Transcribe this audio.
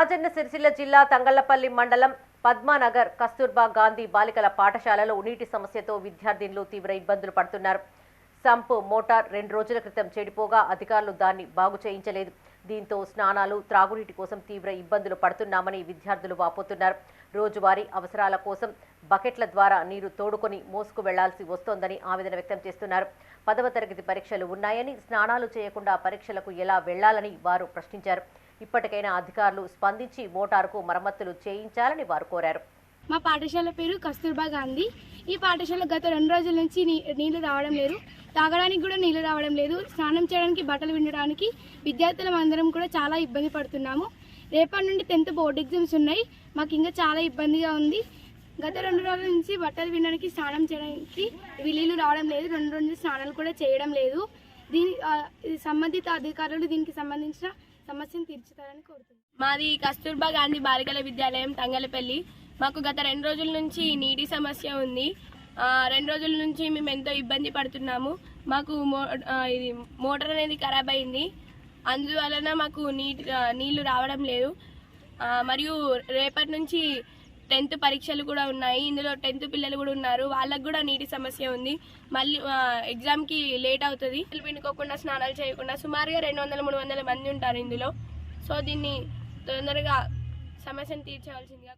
రాజన్న సిరిసిల్ల జిల్లా తంగళ్ళపల్లి మండలం పద్మానగర్ కస్తూర్బా గాంధీ బాలికల పాఠశాలలో నీటి సమస్యతో విద్యార్థినులు తీవ్ర ఇబ్బందులు పడుతున్నారు. సంపు మోటార్ రెండు రోజుల క్రితం చెడిపోగా అధికారులు దాన్ని బాగు చేయించలేదు. దీంతో స్నానాలు త్రాగునీటి కోసం తీవ్ర ఇబ్బందులు పడుతున్నామని విద్యార్థులు వాపోతున్నారు. రోజువారీ అవసరాల కోసం బకెట్ల ద్వారా నీరు తోడుకొని మోసుకు వెళ్ళాల్సి వస్తోందని ఆవేదన వ్యక్తం చేస్తున్నారు. పదవ తరగతి పరీక్షలు ఉన్నాయని స్నానాలు చేయకుండా పరీక్షలకు ఎలా వెళ్ళాలని వారు ప్రశ్నించారు. ఇప్పటికైనా అధికారులు స్పందించి మోటారుకు మరమ్మతులు చేయించాలని వారు కోరారు. మా పాఠశాల పేరు కస్తూర్బా గాంధీ. ఈ పాఠశాల గత రెండు రోజుల నుంచి నీ నీళ్ళు రావడం లేదు. తాగడానికి కూడా నీళ్ళు రావడం లేదు. స్నానం చేయడానికి బట్టలు వినడానికి విద్యార్థులం అందరం కూడా చాలా ఇబ్బంది పడుతున్నాము. రేపటి నుండి టెన్త్ బోర్డు ఎగ్జామ్స్ ఉన్నాయి. మాకు ఇంకా చాలా ఇబ్బందిగా ఉంది. గత రెండు రోజుల నుంచి బట్టలు వినడానికి స్నానం చేయడానికి వీళ్ళు రావడం లేదు. రెండు రోజులు స్నానాలు కూడా చేయడం లేదు. దీని సంబంధిత అధికారులు దీనికి సంబంధించిన సమస్యను తీర్చుతారని కోరుతున్నాను. మాది కస్తూర్బా గాంధీ బాలికల విద్యాలయం తంగలపల్లి. మాకు గత రెండు రోజుల నుంచి నీటి సమస్య ఉంది. రెండు రోజుల నుంచి మేము ఎంతో ఇబ్బంది పడుతున్నాము. మాకు మో ఇది మోటార్ అనేది ఖరాబ్ అయింది. అందువలన మాకు నీటి నీళ్ళు రావడం లేదు. మరియు రేపటి నుంచి టెన్త్ పరీక్షలు కూడా ఉన్నాయి. ఇందులో టెన్త్ పిల్లలు కూడా ఉన్నారు. వాళ్ళకు కూడా నీటి సమస్య ఉంది. మళ్ళీ ఎగ్జామ్కి లేట్ అవుతుంది. పిండుకోకుండా స్నానాలు చేయకుండా సుమారుగా రెండు వందల మూడు వందల మంది ఉంటారు ఇందులో. సో దీన్ని తొందరగా సమస్యను తీర్చవలసిందిగా